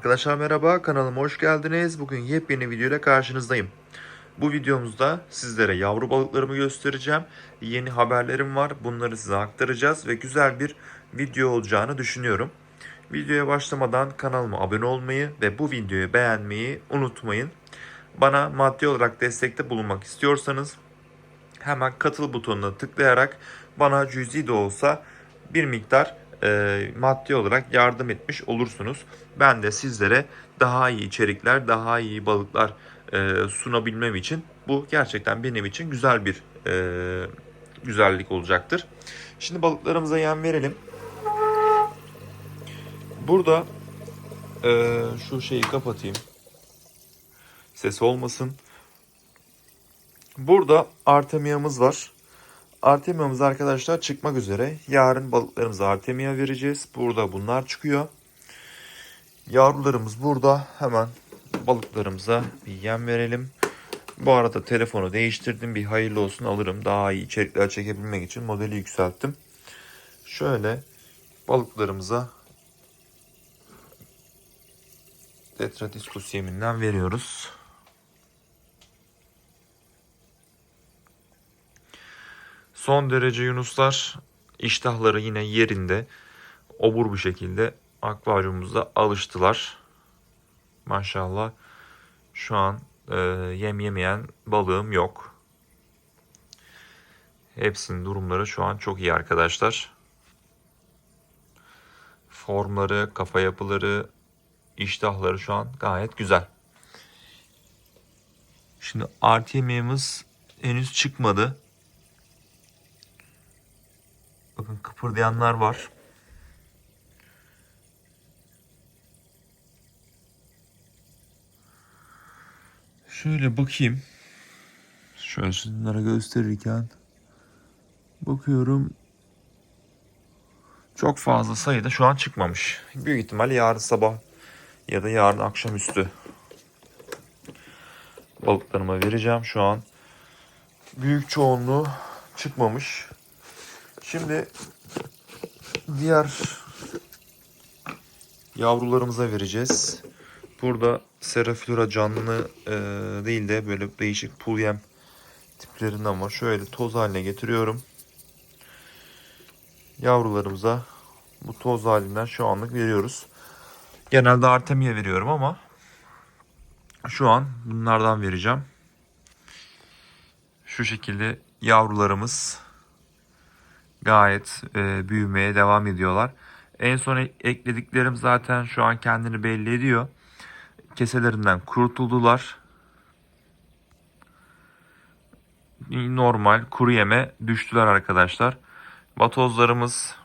Arkadaşlar merhaba kanalıma hoş geldiniz. Bugün yepyeni video karşınızdayım. Bu videomuzda sizlere yavru balıklarımı göstereceğim. Yeni haberlerim var. Bunları size aktaracağız ve güzel bir video olacağını düşünüyorum. Videoya başlamadan kanalıma abone olmayı ve bu videoyu beğenmeyi unutmayın. Bana maddi olarak destekte bulunmak istiyorsanız hemen katıl butonuna tıklayarak bana cüzi de olsa bir miktar e, maddi olarak yardım etmiş olursunuz. Ben de sizlere daha iyi içerikler, daha iyi balıklar e, sunabilmem için bu gerçekten benim için güzel bir e, güzellik olacaktır. Şimdi balıklarımıza yem verelim. Burada e, şu şeyi kapatayım. Ses olmasın. Burada Artemia'mız var. Artemia'mız arkadaşlar çıkmak üzere. Yarın balıklarımıza Artemia vereceğiz. Burada bunlar çıkıyor. Yavrularımız burada. Hemen balıklarımıza bir yem verelim. Bu arada telefonu değiştirdim. Bir hayırlı olsun alırım. Daha iyi içerikler çekebilmek için modeli yükselttim. Şöyle balıklarımıza Tetradiscus yeminden veriyoruz. Son derece yunuslar iştahları yine yerinde. Obur bir şekilde akvaryumumuzda alıştılar. Maşallah şu an e, yem yemeyen balığım yok. Hepsinin durumları şu an çok iyi arkadaşlar. Formları, kafa yapıları, iştahları şu an gayet güzel. Şimdi artı yemeğimiz henüz çıkmadı. Bakın kıpırdayanlar var. Şöyle bakayım. Şöyle sizlere gösterirken bakıyorum. Çok fazla sayıda şu an çıkmamış. Büyük ihtimal yarın sabah ya da yarın akşamüstü balıklarıma vereceğim. Şu an büyük çoğunluğu çıkmamış. Şimdi diğer yavrularımıza vereceğiz. Burada Seraflora canlı e, değil de böyle değişik pul yem tiplerinden var. Şöyle toz haline getiriyorum. Yavrularımıza bu toz halinden şu anlık veriyoruz. Genelde Artemia veriyorum ama şu an bunlardan vereceğim. Şu şekilde yavrularımız gayet e, büyümeye devam ediyorlar. En son e- eklediklerim zaten şu an kendini belli ediyor. Keselerinden kurtuldular. Normal kuru yeme düştüler arkadaşlar. Batozlarımız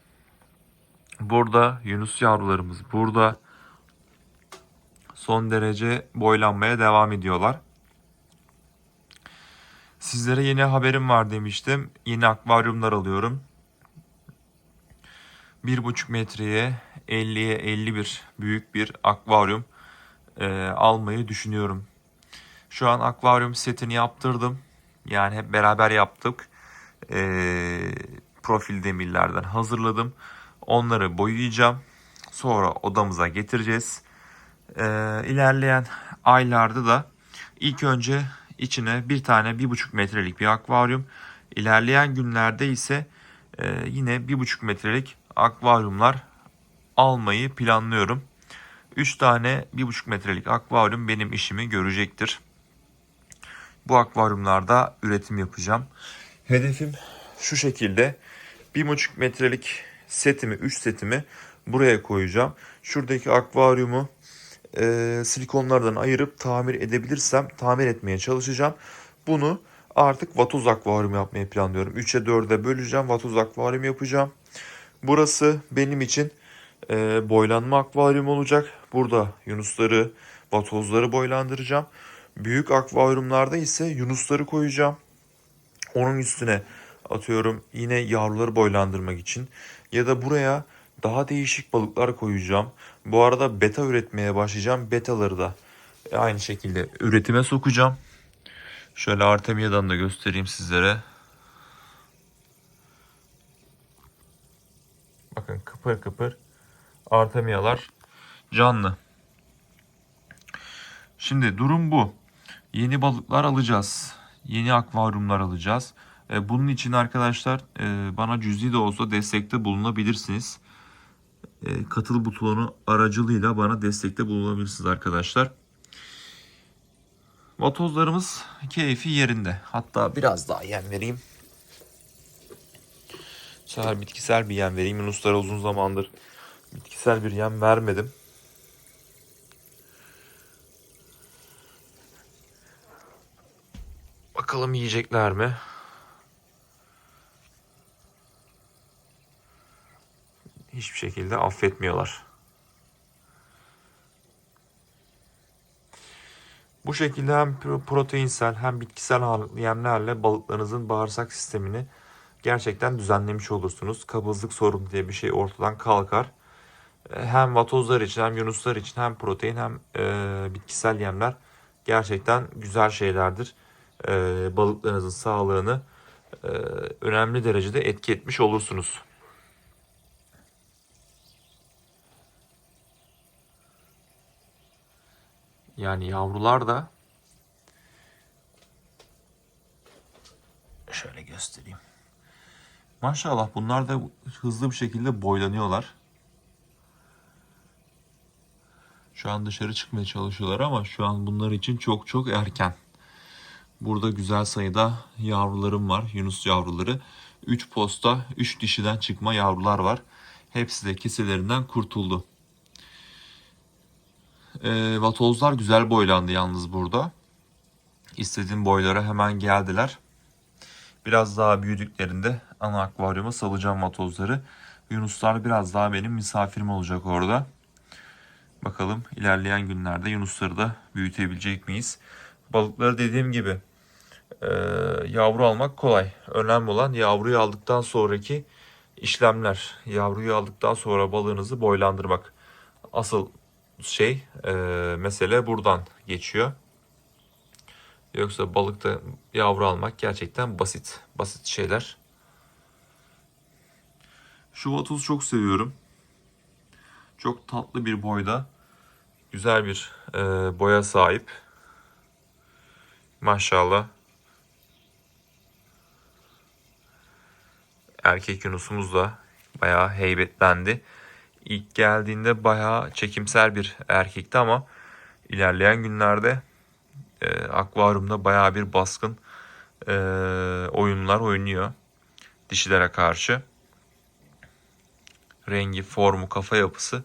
burada. Yunus yavrularımız burada. Son derece boylanmaya devam ediyorlar. Sizlere yeni haberim var demiştim. Yeni akvaryumlar alıyorum. 1,5 metreye 50'ye 51 büyük bir akvaryum e, almayı düşünüyorum. Şu an akvaryum setini yaptırdım. Yani hep beraber yaptık. E, profil demirlerden hazırladım. Onları boyayacağım. Sonra odamıza getireceğiz. E, ilerleyen aylarda da ilk önce içine bir tane bir buçuk metrelik bir akvaryum. İlerleyen günlerde ise e, yine bir buçuk metrelik akvaryumlar almayı planlıyorum. 3 tane 1,5 metrelik akvaryum benim işimi görecektir. Bu akvaryumlarda üretim yapacağım. Hedefim şu şekilde 1,5 metrelik setimi 3 setimi buraya koyacağım. Şuradaki akvaryumu e, silikonlardan ayırıp tamir edebilirsem tamir etmeye çalışacağım. Bunu artık vatoz akvaryum yapmayı planlıyorum. 3'e 4'e böleceğim vatoz akvaryum yapacağım. Burası benim için e, boylanma akvaryum olacak. Burada yunusları, vatozları boylandıracağım. Büyük akvaryumlarda ise yunusları koyacağım. Onun üstüne atıyorum yine yavruları boylandırmak için. Ya da buraya daha değişik balıklar koyacağım. Bu arada beta üretmeye başlayacağım. Betaları da aynı şekilde üretime sokacağım. Şöyle Artemia'dan da göstereyim sizlere. Bakın kıpır kıpır Artemialar canlı. Şimdi durum bu. Yeni balıklar alacağız. Yeni akvaryumlar alacağız. E, bunun için arkadaşlar e, bana cüzi de olsa destekte bulunabilirsiniz. E, katıl butonu aracılığıyla bana destekte bulunabilirsiniz arkadaşlar. Vatozlarımız keyfi yerinde. Hatta biraz daha yem vereyim. Sefer bitkisel bir yem vereyim. Yunuslara uzun zamandır bitkisel bir yem vermedim. Bakalım yiyecekler mi? Hiçbir şekilde affetmiyorlar. Bu şekilde hem pro- proteinsel hem bitkisel yemlerle balıklarınızın bağırsak sistemini gerçekten düzenlemiş olursunuz. Kabızlık sorunu diye bir şey ortadan kalkar. E, Hem vatozlar için hem yunuslar için hem protein hem e, bitkisel yemler gerçekten güzel şeylerdir. E, balıklarınızın sağlığını e, önemli derecede etki etmiş olursunuz. Yani yavrular da şöyle göstereyim. Maşallah bunlar da hızlı bir şekilde boylanıyorlar. Şu an dışarı çıkmaya çalışıyorlar ama şu an bunlar için çok çok erken. Burada güzel sayıda yavrularım var. Yunus yavruları. 3 posta 3 dişiden çıkma yavrular var. Hepsi de keselerinden kurtuldu. E, vatozlar güzel boylandı yalnız burada. İstediğim boylara hemen geldiler. Biraz daha büyüdüklerinde ana akvaryuma salacağım vatozları. Yunuslar biraz daha benim misafirim olacak orada. Bakalım ilerleyen günlerde yunusları da büyütebilecek miyiz? Balıkları dediğim gibi e, yavru almak kolay. Önemli olan yavruyu aldıktan sonraki işlemler. Yavruyu aldıktan sonra balığınızı boylandırmak. Asıl şey e, mesele buradan geçiyor. Yoksa balıkta yavru almak gerçekten basit. Basit şeyler. Şu vatozu çok seviyorum. Çok tatlı bir boyda. Güzel bir e, boya sahip. Maşallah. Erkek yunusumuz da bayağı heybetlendi. İlk geldiğinde bayağı çekimser bir erkekti ama ilerleyen günlerde e, akvaryumda bayağı bir baskın e, oyunlar oynuyor dişilere karşı. Rengi, formu, kafa yapısı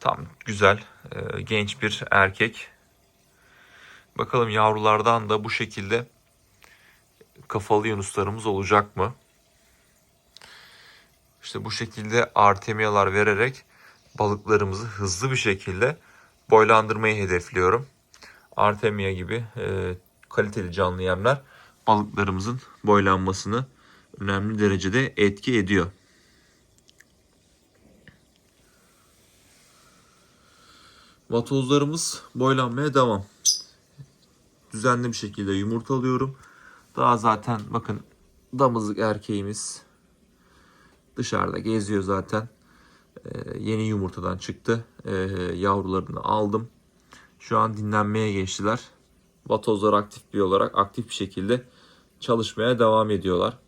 tam güzel, e, genç bir erkek. Bakalım yavrulardan da bu şekilde kafalı yunuslarımız olacak mı? İşte bu şekilde artemiyalar vererek balıklarımızı hızlı bir şekilde boylandırmayı hedefliyorum. Artemia gibi e, kaliteli canlı yemler balıklarımızın boylanmasını önemli derecede etki ediyor. Vatozlarımız boylanmaya devam. Düzenli bir şekilde yumurta alıyorum. Daha zaten bakın damızlık erkeğimiz dışarıda geziyor zaten. Ee, yeni yumurtadan çıktı. Ee, yavrularını aldım. Şu an dinlenmeye geçtiler. Vatozlar aktif bir olarak aktif bir şekilde çalışmaya devam ediyorlar.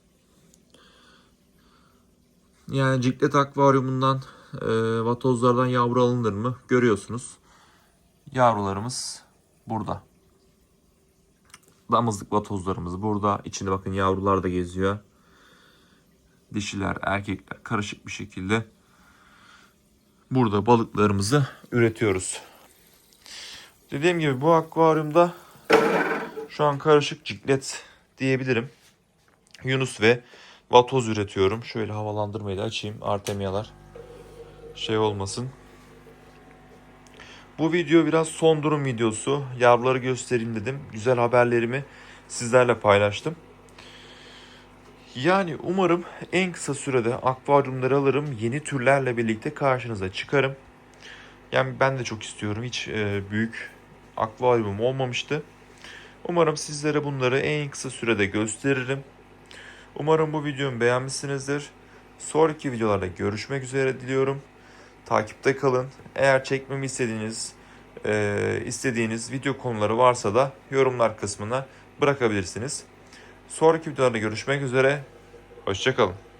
Yani ciklet akvaryumundan e, vatozlardan yavru alınır mı? Görüyorsunuz. Yavrularımız burada. Damızlık vatozlarımız burada. İçinde bakın yavrular da geziyor. Dişiler, erkekler karışık bir şekilde burada balıklarımızı üretiyoruz. Dediğim gibi bu akvaryumda şu an karışık ciklet diyebilirim. Yunus ve vatoz üretiyorum. Şöyle havalandırmayı da açayım. Artemiyalar şey olmasın. Bu video biraz son durum videosu. Yavruları göstereyim dedim. Güzel haberlerimi sizlerle paylaştım. Yani umarım en kısa sürede akvaryumları alırım. Yeni türlerle birlikte karşınıza çıkarım. Yani ben de çok istiyorum. Hiç e, büyük akvaryumum olmamıştı. Umarım sizlere bunları en kısa sürede gösteririm. Umarım bu videomu beğenmişsinizdir. Sonraki videolarda görüşmek üzere diliyorum. Takipte kalın. Eğer çekmemi istediğiniz Ee, istediğiniz video konuları varsa da yorumlar kısmına bırakabilirsiniz. Sonraki videolarda görüşmek üzere. Hoşçakalın.